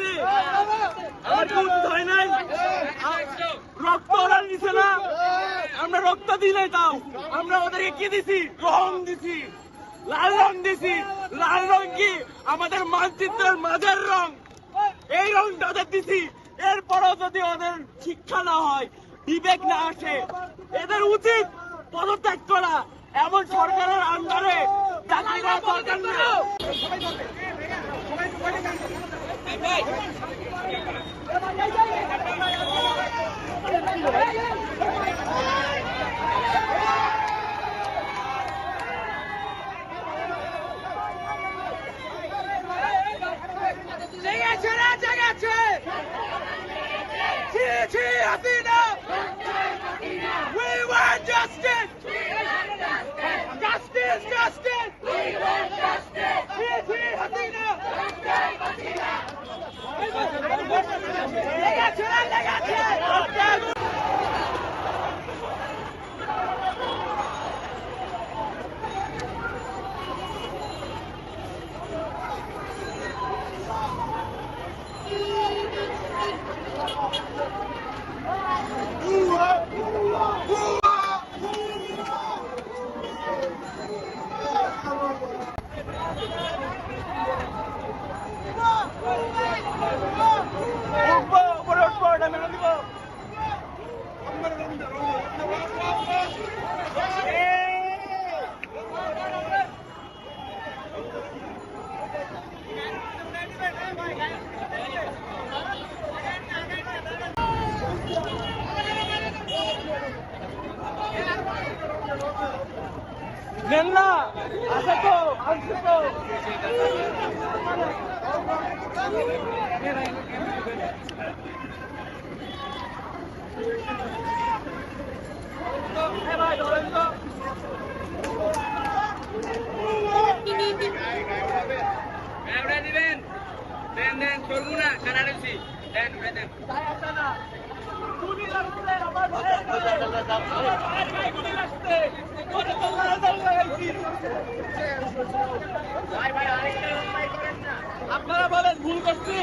শক্তি রক্ত ওরা নিছে না। আমরা রক্ত দিই নাই তাও। আমরা ওদেরকে কি দিছি? রং দিছি। লাল রং দিছি। লাল রং কি? আমাদের মানচিত্রের মাঝের রং। এই রং ওদের দিছি। এরপরও যদি ওদের শিক্ষা না হয়, বিবেক না আসে, এদের উচিত পদত্যাগ করা। এমন সরকারের আন্ডারে চাকরি করা দরকার না। నిన్నా అసతో అంశతో ¡Ábrale, ve! দেন দেন করব না রয়েছি দেন আপনারা বলেন ভুল করছি।